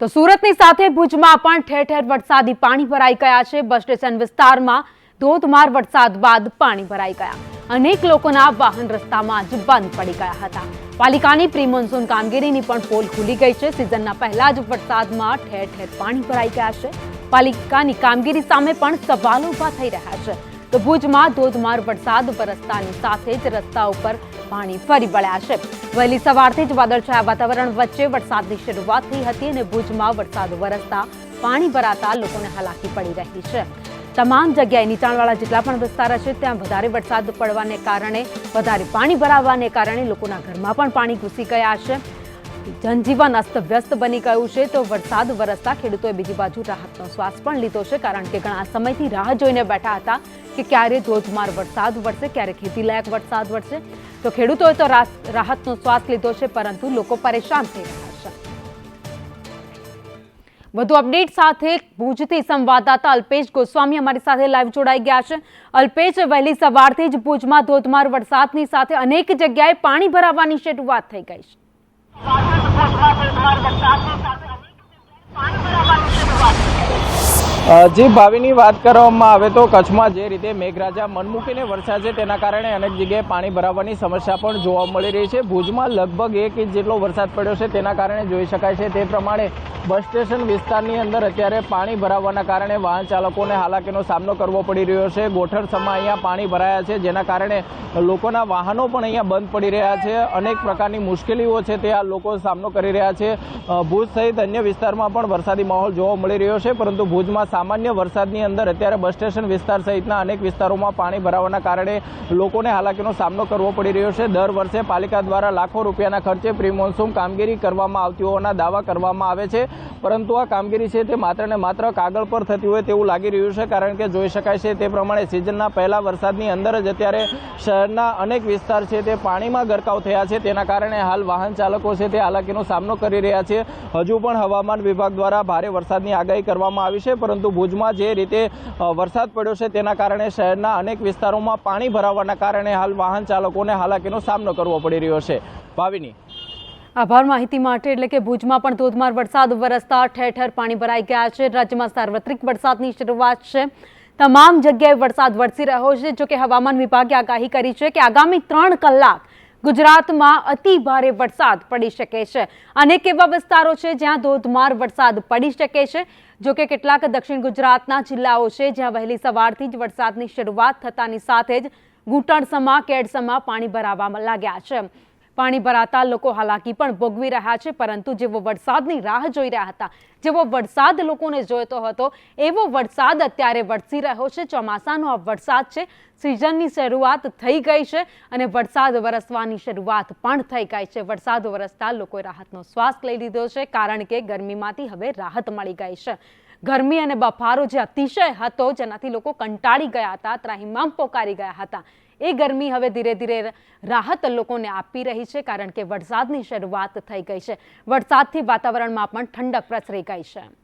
તો સુરતની સાથે ભુજમાં પણ ઠેર ઠેર વરસાદી પાણી ભરાઈ ગયા છે. બસ સ્ટેશન વિસ્તારમાં ધોધમાર વરસાદ બાદ પાણી ભરાઈ ગયા. અનેક લોકોના વાહન રસ્તામાં જ બંધ પડી ગયા હતા. પાલિકાની પ્રી મોન્સૂન કામગીરીની પણ પોલ ખુલી ગઈ છે. સિઝનના પહેલા જ વરસાદમાં ઠેર ઠેર પાણી ભરાઈ ગયા છે. પાલિકાની કામગીરી સામે પણ સવાલો ઊભા થઈ રહ્યા છે. તો ભુજમાં ધોધમાર વરસાદ વરસતાની સાથે જ રસ્તા ઉપર પાણી ફરી વળ્યા છે. વહેલી સવારથી જ વાદળછાયા વાતાવરણ વચ્ચે વરસાદની શરૂઆત થઈ હતી અને ભુજમાં વરસાદ વરસતા પાણી ભરાતા લોકોને હાલાકી પડી રહી છે. તમામ જગ્યાએ નીચાણવાળા જેટલા પણ વિસ્તાર છે, ત્યાં વધારે વરસાદ પડવાને કારણે, વધારે પાણી ભરાવાને કારણે લોકોના ઘરમાં પણ પાણી ઘૂસી ગયા છે. જનજીવન અસ્તવ્યસ્ત બની ગયું છે, તો વરસાદ વરસતા ખેડૂતોએ બીજી બાજુ રાહતનો શ્વાસ પણ લીધો છે, કારણ કે ઘણા સમયથી રાહ જોઈને બેઠા હતા કે ક્યારે ધોધમાર વરસાદ વરસે, ક્યારે ખેતીલાયક વરસાદ વરસે. તો ખેડૂતોએ તો રાહતનો શ્વાસ લીધો છે, પરંતુ લોકો પરેશાન થઈ રહ્યા છે. વધુ અપડેટ સાથે ભુજથી સંવાદદાતા અલ્પેશ ગોસ્વામી અમારી સાથે લાઈવ જોડાઈ ગયા છે. અલ્પેશ, વહેલી સવારથી જ ભુજમાં ધોધમાર વરસાદની સાથે અનેક જગ્યાએ પાણી ભરાવાની શરૂઆત થઈ ગઈ છે. Պատմական փոխանցումը જે ભાવિની વાત કરવામાં આવે તો કચ્છમાં જે રીતે મેઘરાજા મનમૂકીને વરસાદ છે, તેના કારણે અનેક જગ્યાએ પાણી ભરાવાની સમસ્યા પણ જોવા મળી રહી છે. ભુજમાં લગભગ એક ઇંચ જેટલો વરસાદ પડ્યો છે, તેના કારણે જોઈ શકાય છે. તે પ્રમાણે બસ સ્ટેશન વિસ્તારની અંદર અત્યારે પાણી ભરાવાના કારણે વાહન ચાલકોને હાલાકીનો સામનો કરવો પડી રહ્યો છે. ગોઠણસમાં અહીંયા પાણી ભરાયા છે, જેના કારણે લોકોના વાહનો પણ અહીંયા બંધ પડી રહ્યા છે. અનેક પ્રકારની મુશ્કેલીઓ છે, તે આ લોકો સામનો કરી રહ્યા છે. ભુજ સહિત અન્ય વિસ્તારમાં પણ વરસાદી માહોલ જોવા મળી રહ્યો છે, પરંતુ ભુજમાં સામાન્ય વરસાદની અંદર અત્યારે બસ સ્ટેશન વિસ્તાર સહિતના અનેક વિસ્તારોમાં પાણી ભરાવાના કારણે લોકોને હાલાકીનો સામનો કરવો પડી રહ્યો છે. દર વર્ષે પાલિકા દ્વારા લાખો રૂપિયાના ખર્ચે પ્રી કામગીરી કરવામાં આવતી હોવાના દાવા કરવામાં આવે છે. પરંતુ આ કામગીરી છે તે માત્ર ને માત્ર કાગળ પર થતી હોય તેવું લાગી રહ્યું છે, કારણ કે જોઈ શકાય છે તે પ્રમાણે સિઝનના પહેલા વરસાદની અંદર જ અત્યારે શહેરના અનેક વિસ્તાર છે તે પાણીમાં ગરકાવ થયા છે. તેના કારણે હાલ વાહન ચાલકો છે તે હાલાકીનો સામનો કરી રહ્યા છે. હજુ પણ હવામાન વિભાગ દ્વારા ભારે વરસાદની આગાહી કરવામાં આવી છે, પરંતુ ભુજમાં જે રીતે વરસાદ પડ્યો છે તેના કારણે શહેરના અનેક વિસ્તારોમાં પાણી ભરાવાના કારણે હાલ વાહન ચાલકોને હાલાકીનો સામનો કરવો પડી રહ્યો છે. ભાવિની. આભાર માહિતી માટે, એટલે કે ભુજમાં પણ ધોધમાર વરસાદ વરસતા ઠેર ઠેર પાણી ભરાઈ ગયા છે. રાજ્યમાં સાર્વત્રિક વરસાદની શરૂઆત છે. તમામ જગ્યાએ વરસાદ વરસી રહ્યો છે, જોકે હવામાન વિભાગે આગાહી કરી છે કે આગામી ત્રણ કલાક ગુજરાતમાં અતિ ભારે વરસાદ પડી શકે છે. અનેક એવા વિસ્તારો છે જ્યાં ધોધમાર વરસાદ પડી શકે છે. જોકે કેટલાક દક્ષિણ ગુજરાતના જિલ્લાઓ છે જ્યાં વહેલી સવારથી જ વરસાદની શરૂઆત થતાની સાથે જ ઘૂંટણસમાં, કેડસમાં પાણી ભરાવા લાગ્યા છે. પાણી ભરાતા લોકો હાલાકી પણ ભોગવી રહ્યા છે, પરંતુ જેવો વરસાદની રાહ જોઈ રહ્યા હતા, જેવો વરસાદ લોકોને જોઈતો હતો, એવો વરસાદ અત્યારે વરસી રહ્યો છે. ચોમાસાનો આ વરસાદ છે, સિઝનની શરૂઆત થઈ ગઈ છે અને વરસાદ વરસવાની શરૂઆત પણ થઈ ગઈ છે. વરસાદ વરસતા લોકોએ રાહતનો શ્વાસ લઈ લીધો છે, કારણ કે ગરમીમાંથી હવે રાહત મળી ગઈ છે. ગરમી અને બફારો જે અતિશય હતો, જેનાથી લોકો કંટાળી ગયા હતા, ત્રાહિમામ પોકારી ગયા હતા. એ ગરમી હવે ધીરે ધીરે રાહત લોકોને આપી રહી છે, કારણ કે વરસાદની શરૂઆત થઈ ગઈ છે. વરસાદથી વાતાવરણમાં પણ ઠંડક પ્રસરી ગઈ છે.